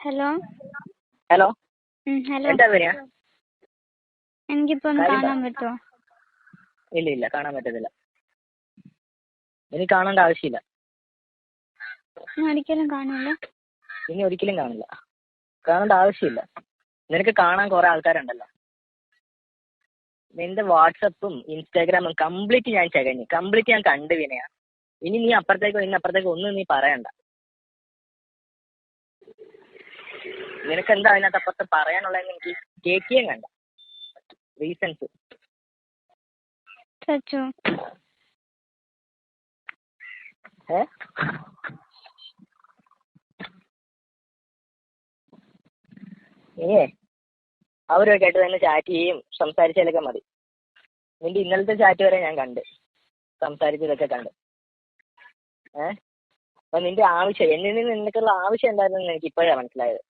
Hello hello hello എന്താ പറയാ എനിക്കിപ്പം കാണാൻ പറ്റുമോ ഇല്ല ഇല്ല കാണാൻ പറ്റത്തില്ല. ഇനി കാണേണ്ട ആവശ്യമില്ല. ഒരിക്കലും കാണില്ല ഇനി ഒരിക്കലും കാണില്ല കാണേണ്ട ആവശ്യമില്ല. നിനക്ക് കാണാൻ കുറെ ആൾക്കാരുണ്ടല്ലോ. നിന്റെ വാട്സപ്പും ഇൻസ്റ്റാഗ്രാമും കംപ്ലീറ്റ് ഞാൻ ചകഞ്ഞു. കംപ്ലീറ്റ് ഞാൻ കണ്ടു വിനയാ ഇനി നീ അപ്പുറത്തേക്കോ ഇനി അപ്പുറത്തേക്കോ ഒന്നും നീ പറയണ്ട. നിനക്ക് എന്താ അതിനകത്ത് അപ്പുറത്ത് പറയാനുള്ളതെന്ന് എനിക്ക് കേൾക്കുകയും വേണ്ട റീസൺസ്. സച്ചു ഏ? ഏ? അവരൊക്കെ ആയിട്ട് തന്നെ ചാറ്റ് ചെയ്യും സംസാരിച്ചാലൊക്കെ മതി. നിന്റെ ഇന്നലത്തെ ചാറ്റ് വരെ ഞാൻ കണ്ട്. സംസാരിച്ചതൊക്കെ കണ്ട്. ഏ? അപ്പൊ നിന്റെ ആവശ്യം എന്നിൽ നിന്ന് നിനക്കുള്ള ആവശ്യം എന്തായിരുന്നു എനിക്ക് ഇപ്പോഴാണ് മനസ്സിലായത്.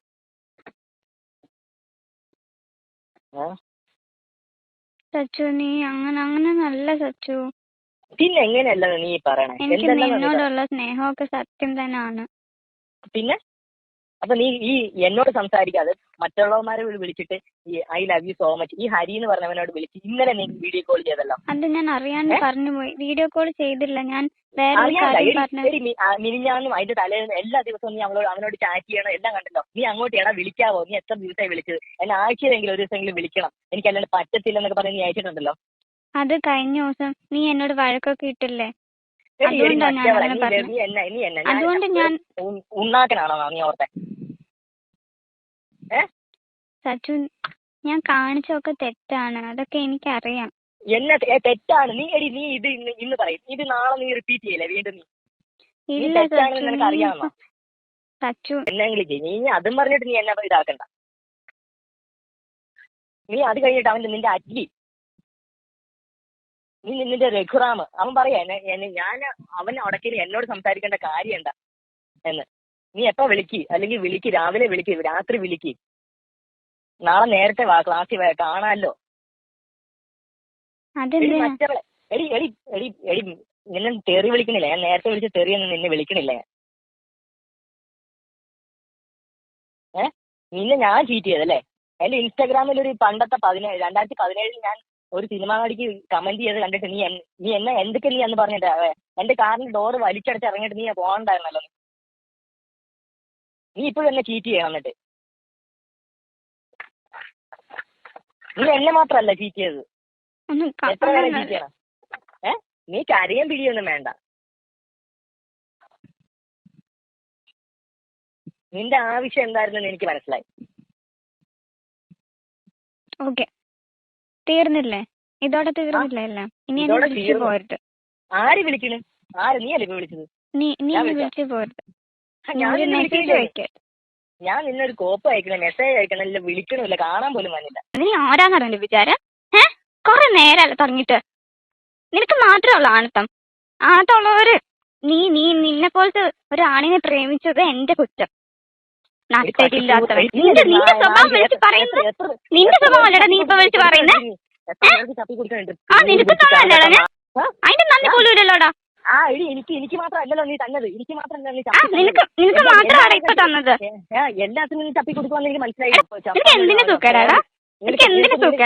ഏ സച്ചു നീ അങ്ങനെ അങ്ങനെ നല്ല സച്ചു. പിന്നെ എങ്ങനെയല്ല നീ പറയണേ? എനിക്ക് എന്തെല്ലാം നിന്നോടുള്ള സ്നേഹമൊക്കെ സത്യം തന്നെയാണ് പിന്നെ? അപ്പൊ നീ ഈ എന്നോട് സംസാരിക്കാതെ മറ്റുള്ളവന്മാരെ വിളി- വിളിച്ചിട്ട് ഈ I love you so much ഈ ഹരി എന്ന് പറഞ്ഞവനോട് വിളിച്ച് ഇന്നലെ നീ വീഡിയോ കോൾ ചെയ്തല്ലോ. അത് ഞാൻ അറിയാൻ? പറഞ്ഞു. പോയി വീഡിയോ കോൾ ചെയ്തില്ല. ഞാൻ മിനിഞ്ഞാന്നും അതിന്റെ തലേന്ന് എല്ലാ ദിവസവും നീ അവളോട് അവനോട് ചാറ്റ് ചെയ്യണം എല്ലാം കണ്ടല്ലോ. നീ അങ്ങോട്ട് എടാ വിളിക്കാവോ? നീ എത്ര ദിവസമായി വിളിച്ചത്? എന്നെ ആഴ്ചയിലെങ്കിലും ഒരു ദിവസമെങ്കിലും വിളിക്കണം. എനിക്ക് അല്ലാണ്ട് പറ്റത്തില്ല എന്നൊക്കെ പറഞ്ഞ് നീ അയച്ചിട്ടുണ്ടല്ലോ. അത് കഴിഞ്ഞ ദിവസം നീ എന്നോട് വഴക്കൊക്കെ ഇട്ടില്ലേ? അതുകൊണ്ടാ ഞാൻ ഉണ്ണാക്കനാണോ നീ ഓർത്തെ? സച്ചു ഞാൻ കാണിച്ചൊക്കെ തെറ്റാണ്. അതൊക്കെ എനിക്കറിയാം. എന്നെ തെറ്റാണ്. നീ എടി നീ ഇത് ഇന്ന് ഇന്ന് പറയും. ഇത് നാളെ നീ റിപ്പീറ്റ് ചെയ്യല്ലേ വീണ്ടും നീ? ഇല്ല സച്ചു നിനക്ക് അറിയാമോ സച്ചു എന്നെ വിളിക്ക്. നീ അതും പറഞ്ഞിട്ട് നീ എന്നെ ഇതാക്കണ്ട. നീ അത് കഴിഞ്ഞിട്ട് അവന്റെ നിന്റെ അജ്ലി നീ നിന്നിന്റെ രഘുറാം അവൻ പറയാ എന്നെ എന്നെ- ഞാൻ അവൻ അടക്കി എന്നോട് സംസാരിക്കേണ്ട കാര്യം എന്താ? എന്ന്. നീ എപ്പോ വിളിക്ക്? അല്ലെങ്കിൽ വിളിക്ക് രാവിലെ വിളിക്ക് രാത്രി വിളിക്ക്. നാളെ നേരത്തെ വാ ക്ലാസ്സിൽ കാണാല്ലോ. എടി എടി എടി എടി നിന്നെ തെറി വിളിക്കണില്ല? ഞാൻ നേരത്തെ വിളിച്ച് തെറിയൊന്നും നിന്നെ വിളിക്കണില്ല? ഞാൻ ഏ? നിന്നെ ഞാൻ ചീറ്റ് ചെയ്തല്ലേ എന്റെ ഇൻസ്റ്റാഗ്രാമിൽ ഒരു പണ്ടത്തെ പതിനേഴ് രണ്ടായിരത്തി പതിനേഴിൽ ഞാൻ ഒരു സിനിമ നടിക്ക് കമന്റ് ചെയ്ത് കണ്ടിട്ട് നീ നീ എന്നെ എന്തൊക്കെ നീ എന്ന് പറഞ്ഞിട്ട് എന്റെ കാറിന്റെ ഡോറ് വലിച്ചടച്ച് ഇറങ്ങിയിട്ട് നീ പോകണ്ടായിരുന്നല്ലോ. നീ. ഇപ്പോഴും എന്നെ ചീറ്റ് ചെയ്യണം എന്നിട്ട്. നീ എന്നെ മാത്രല്ല ചീറ്റ് ചെയ്തത്. എത്ര ചീറ്റ് ചെയ്യണം? ഏ? നീ കരയും പിടിയൊന്നും വേണ്ട. നിന്റെ ആവശ്യം എന്തായിരുന്നു എനിക്ക് മനസ്സിലായി. ഓക്കെ തീർന്നില്ലേ? ഇതോടെ തീർന്നില്ലേ എല്ലാം? ഇനി എന്നെ വിളിച്ചു. പോരുത്. ആര് വിളിക്കണ്? ആര്? നീ അല്ലേ വിളിച്ചത്? നീ നീ എന്നെ. വിളിച്ചു പോരുത്. ഞാൻ ഒരു മെസ്സേജ് വിളിക്കില്ലേ ഞാൻ നിന്നൊരു കോപ്പ് അയക്കണ മെസ്സേജ് അയക്കണ ഇല്ല വിളിക്കണില്ല കാണാൻ പോലും വന്നില്ല. നീ ആരാന്നാണ് എന്റെ വിചാരം? ഏ കൊറേ നേരമല്ല തുടങ്ങിട്ട് നിനക്ക് മാത്രമുള്ള ആണത്തം. ആണത്തമുള്ളവര് നീ നീ നിന്നെ പോലത്തെ ഒരു ആണിനെ പ്രേമിച്ചത് എന്റെ കുറ്റം. നട്ടരില്ലാത്തവൻ നിന്റെ നിന്റെ സ്വഭാവം വിളിച്ച് പറയുന്നത് നിന്റെ സ്വഭാവം അല്ലടാ നീ ഇപ്പൊ വിളിച്ച് പറയുന്നത് ആ നിനക്ക് സ്വഭാവമല്ലടാ ഞാൻ. അതിന്റെ നന്ദി പോലും ഇല്ലല്ലോടാ ആ എടി എനിക്ക് എനിക്ക് മാത്രമല്ലല്ലോ നീ തന്നത്. എനിക്ക് മാത്രമല്ല നീ ആ ചപ്പി നിനക്ക് മാത്രമാണ് ഇപ്പൊ തന്നത്? എല്ലാത്തിനും നീ കൊടുക്കുവാന്ന് എനിക്ക് മനസ്സിലായി എന്തിനു തൂക്കേടാടാ നിനക്ക് എന്തിനു തൂക്കേടാ?